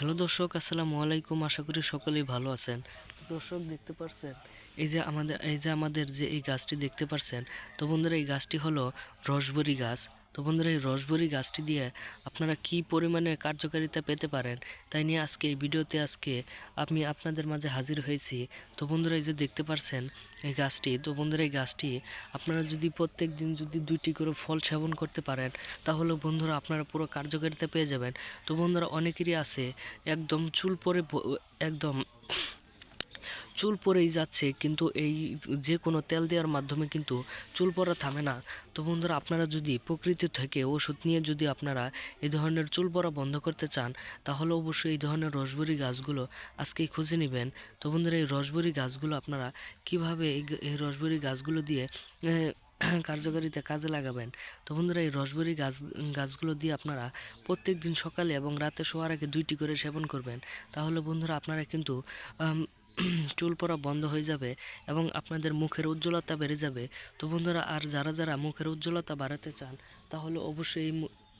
Hello দর্শক, আসসালামু আলাইকুম। আশা করি সকলেই ভালো আছেন। দর্শক, দেখতে পারছেন? এই যে আমাদের এই যে আমাদের যে এই গাছটি দেখতে পারছেন, তো বন্ধুরা, এই গাছটি হলো রসবরি গাছ। তো বন্ধুরা, এই রসবরি গাছটি দিয়ে আপনারা কি পরিমাণে কার্যকারিতা পেতে পারেন, তাই নিয়ে আজকে এই ভিডিওতে আজকে আমি আপনাদের মাঝে হাজির হয়েছি। তো বন্ধুরা, এই যে দেখতে পারছেন এই গাছটি, তো বন্ধুরা, এই গাছটি আপনারা যদি প্রত্যেক দিন যদি দুইটি করে ফল সেবন করতে পারেন, তাহলে বন্ধুরা আপনারা পুরো কার্যকারিতা পেয়ে যাবেন। তো বন্ধুরা, অনেকেরই আছে একদম চুল পরে একদম চুল পরেই যাচ্ছে, কিন্তু এই যে কোনো তেল দেওয়ার মাধ্যমে কিন্তু চুল পড়া থামে না। তো বন্ধুরা, আপনারা যদি প্রকৃতি থেকে ওষুধ নিয়ে যদি আপনারা এই ধরনের চুল পড়া বন্ধ করতে চান, তাহলে অবশ্যই এই ধরনের রসবরি গাছগুলো আজকেই খুঁজে নেবেন। তো বন্ধুরা, এই রসবরি গাছগুলো আপনারা কীভাবে এই রসবরি গাছগুলো দিয়ে কার্যকারিতা কাজে লাগাবেন? তো বন্ধুরা, এই রসবরি গাছ, গাছগুলো দিয়ে আপনারা প্রত্যেক দিন সকালে এবং রাতে শোয়ার আগে দুইটি করে সেবন করবেন। তাহলে বন্ধুরা, আপনারা কিন্তু চুল পড়া বন্ধ হয়ে যাবে এবং আপনাদের মুখের উজ্জ্বলতা বেড়ে যাবে। তো বন্ধুরা, আর যারা যারা মুখের উজ্জ্বলতা বাড়াতে চান, তাহলে অবশ্যই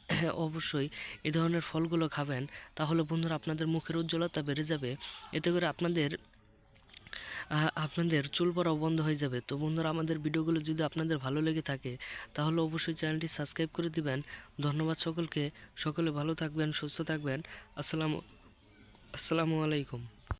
অবশ্যই এ ধরনের ফলগুলো খাবেন। তাহলে বন্ধুরা, আপনাদের মুখের উজ্জ্বলতা বেড়ে যাবে। এতে করে আপনাদের আপনাদের চুল পড়াও বন্ধ হয়ে যাবে। তো বন্ধুরা, আমাদের ভিডিওগুলো যদি আপনাদের ভালো লেগে থাকে, তাহলে অবশ্যই চ্যানেলটি সাবস্ক্রাইব করে দিবেন। ধন্যবাদ সকলকে। সকলে ভালো থাকবেন, সুস্থ থাকবেন। আসসালামু আসসালামু আলাইকুম।